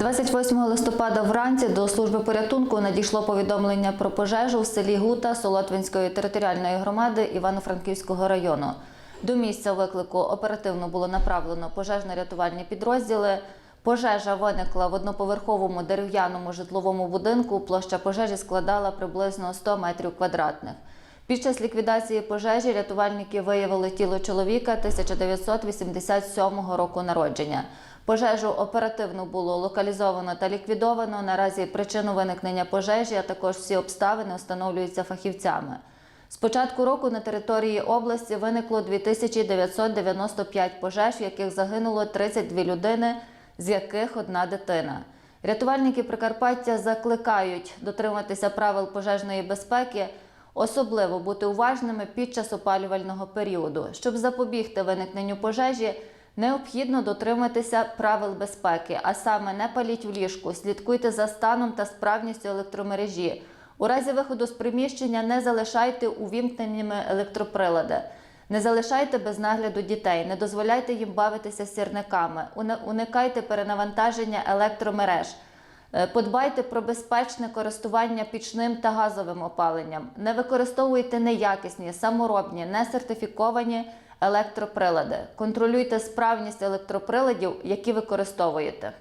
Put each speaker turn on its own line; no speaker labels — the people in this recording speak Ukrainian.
28 листопада вранці до служби порятунку надійшло повідомлення про пожежу в селі Гута Солотвинської територіальної громади Івано-Франківського району. До місця виклику оперативно було направлено пожежно-рятувальні підрозділи. Пожежа виникла в одноповерховому дерев'яному житловому будинку. Площа пожежі складала приблизно 100 метрів квадратних. Під час ліквідації пожежі рятувальники виявили тіло чоловіка 1987 року народження. Пожежу оперативно було локалізовано та ліквідовано. Наразі причину виникнення пожежі, а також всі обставини встановлюються фахівцями. З початку року на території області виникло 2995 пожеж, в яких загинуло 32 людини, з яких одна дитина. Рятувальники Прикарпаття закликають дотриматися правил пожежної безпеки, особливо бути уважними під час опалювального періоду. Щоб запобігти виникненню пожежі, необхідно дотриматися правил безпеки, а саме не паліть в ліжку, слідкуйте за станом та справністю електромережі. У разі виходу з приміщення не залишайте увімкненими електроприлади. Не залишайте без нагляду дітей, не дозволяйте їм бавитися сірниками, уни- уникайте перенавантаження електромереж. Е, Подбайте про безпечне користування пічним та газовим опаленням. Не використовуйте неякісні, саморобні, несертифіковані електроприлади. Контролюйте справність електроприладів, які використовуєте.